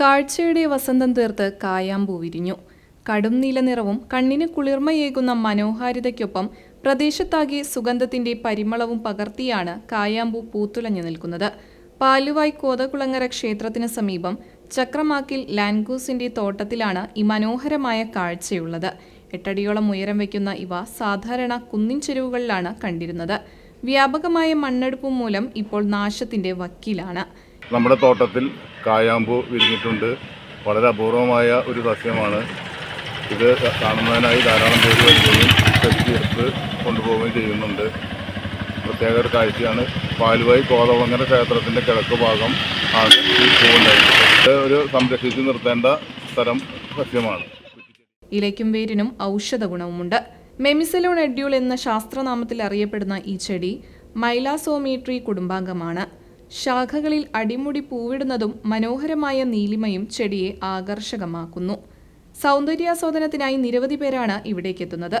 കാഴ്ചയുടെ വസന്തം തീർത്ത് കായാമ്പൂ വിരിഞ്ഞു. കടും നീല നിറവും കണ്ണിന് കുളിർമയേകുന്ന മനോഹാരിതയ്ക്കൊപ്പം പ്രദേശത്താകെ സുഗന്ധത്തിന്റെ പരിമളവും പകർത്തിയാണ് കായാമ്പൂ പൂത്തുലഞ്ഞു നിൽക്കുന്നത്. പാലുവായ് കോതകുളങ്ങര ക്ഷേത്രത്തിന് സമീപം ചക്രമാക്കിൽ ലാൻഗൂസിന്റെ തോട്ടത്തിലാണ് ഈ മനോഹരമായ കാഴ്ചയുള്ളത്. എട്ടടിയോളം ഉയരം വയ്ക്കുന്ന ഇവ സാധാരണ കുന്നിൻ ചെരുവുകളിലാണ് കണ്ടിരുന്നത്. വ്യാപകമായ മണ്ണെടുപ്പ് മൂലം ഇപ്പോൾ നാശത്തിന്റെ വക്കീലാണ്. നമ്മുടെ തോട്ടത്തിൽ കായാമ്പൂ വിരിഞ്ഞിട്ടുണ്ട്. വളരെ അപൂർവമായ ഒരു സസ്യമാണ്. ഇത് കാണുന്നതിനായി ധാരാളം പേര് വരികയും തെറ്റിയെടുത്ത് കൊണ്ടുപോവുകയും ചെയ്യുന്നുണ്ട്. പ്രത്യേക ഒരു കാഴ്ചയാണ്. പാലുവായി കോതവങ്ങര ക്ഷേത്രത്തിന്റെ കിഴക്ക് ഭാഗം ആണ് ഈ പൂവുണ്ടായിരുന്നത് ഒരു സംരക്ഷിച്ച് നിർത്തേണ്ട തരം സസ്യമാണ്. ഇലയ്ക്കും വേരിനും ഔഷധ ഗുണവുമുണ്ട് മെമിസലോൺ എഡ്യൂൾ എന്ന ശാസ്ത്രനാമത്തിൽ അറിയപ്പെടുന്ന ഈ ചെടി മൈലാസോമീട്രി കുടുംബാംഗമാണ്. ശാഖകളിൽ അടിമുടി പൂവിടുന്നതും മനോഹരമായ നീലിമയും ചെടിയെ ആകർഷകമാക്കുന്നു. സൗന്ദര്യാസ്വാദനത്തിനായി നിരവധി പേരാണ് ഇവിടേക്കെത്തുന്നത്.